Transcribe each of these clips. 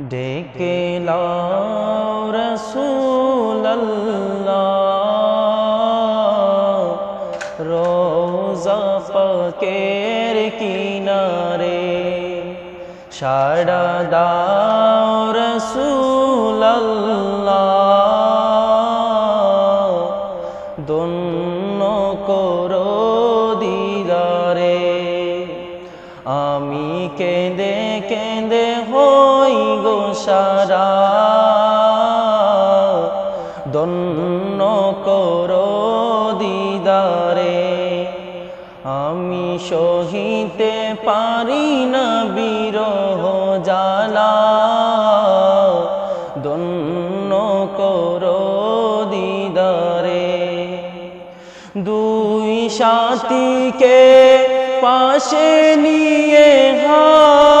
ডেকে রসুল্লাহ রোজা পাকের কিনারে সাড়া দাও রসুল্লাহ দন্য করো দিদারে। আমি কেঁদে সারা দন্য করো দিদারে। আমি সহিতে পারি না বিরহ জালা দন্য করো দিদারে। দুই সাথীকে পাশে নিয়ে হাই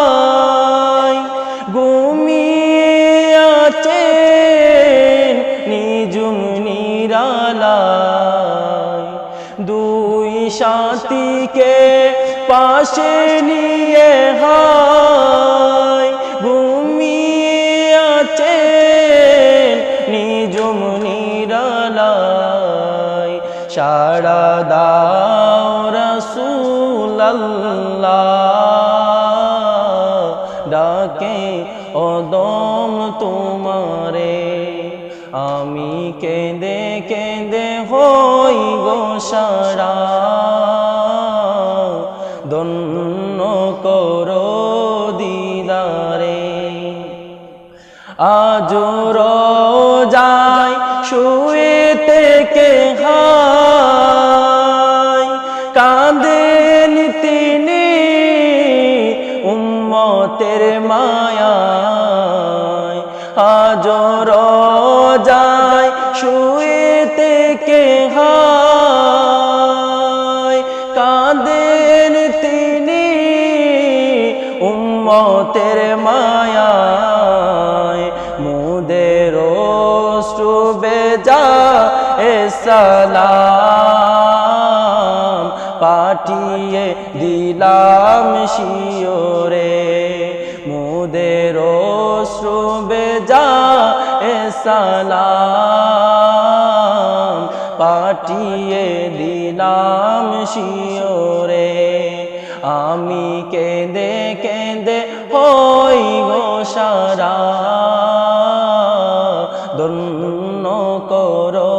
দুই সাথীকে পাশে নিয়ে হাই ঘুমিয়ে আছেন নিজুম নিরালায়। সাড়া দাও ডাকে অদম তোমারে। আমি কেঁদে কেঁদে হই গো সারা দন্য করো দিদারে। আজ যায় শুয়ে থেকে হাই। কাঁদেন তিনি উম্মতের মায়ায়। আজ যায় শুয়ে থেকে হাই। কাঁদেন তিনি উম্মতের মায়ায় মুদের বেজা এ সালাম পাঠিয়ে দিলাম শিওরে মুদের বেজা এ সালাম পাঠিয়ে দিলাম শিওরে। আমি কেঁদে কেঁদে হই গো সারা। দন্য করো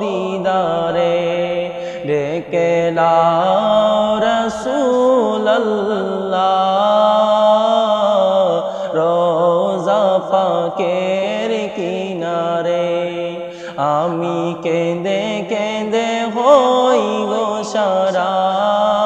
দিদারে, ডেকে রসুল্লাহ রোজা পাকের কিনারে আমি কেঁদে কেঁদে হই গো সারা।